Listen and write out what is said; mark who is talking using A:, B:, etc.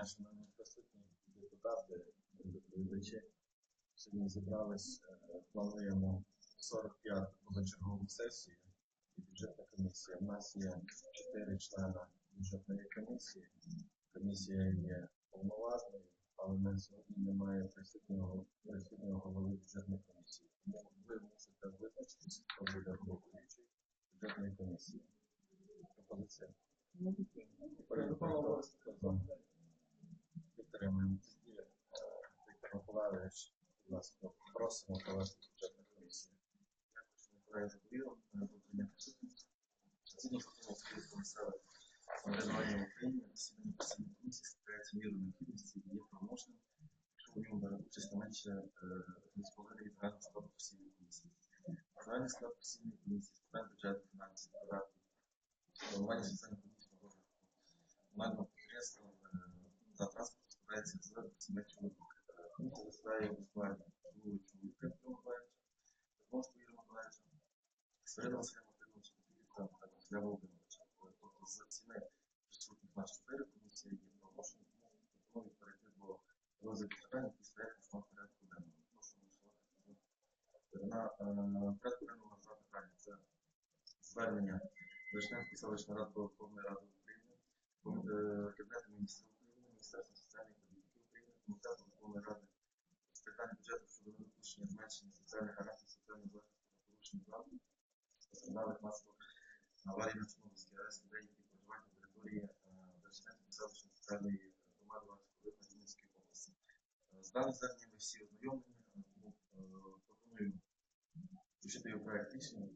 A: дня, шановні присутні депутати, доповідачі. Сьогодні зібрались, е, плануємо 45 позачергову сесію і бюджетна комісія. У нас є 4 члена бюджетної комісії. Комісія є повноважною, але на сьогодні немає присутнього, присутнього голови бюджетної комісії. Тому ви мусите визначитися, хто буде головуючий бюджетної комісії. Пропозиція. Передбачено. Миколайович, будь ласка, просимо провести бюджетну комісію.
B: Миколаїв Заборіло, мене був присутність. Згідно закону України про місцеве самоврядування в Україні, засідання постійної комісії складається мірою необхідності і є правомочним, якщо в ньому бере участь не менше з половини від загального складу постійної комісії. Загальний склад постійної комісії з питань бюджету, фінансів, податків, планування соціальної комісії розвитку, комунального підприємства е, та транспорту складається з семи чоловік. Е, У складі головуючого Юрія Миколаївича, Верховного Юрія Миколаївича, Середа Василя Мартиновича та Василя Володимировича. Тобто з ціни присутніх на чотири комісії є проголошені, тому пропоную перейти до розгляду питань, які стоять на порядку денному. Прошу голосувати. На е, порядку денному два питання. Це звернення Вишневської селищної ради Верховної Ради України, е, Кабінету міністрів України, Міністерства соціальної політики України, Комітету Верховної Ради з питань бюджету щодо зменшення соціальних гарантій соціального захисту та порушення прав постраждалих масових аварій на Чорнобильській арест людей, які проживають на території Вершинської селищної соціальної громади Луганської Рівненської області. Е, З даним зверненням ми всі ознайомлені, е, тому е, пропоную включити його проект рішення.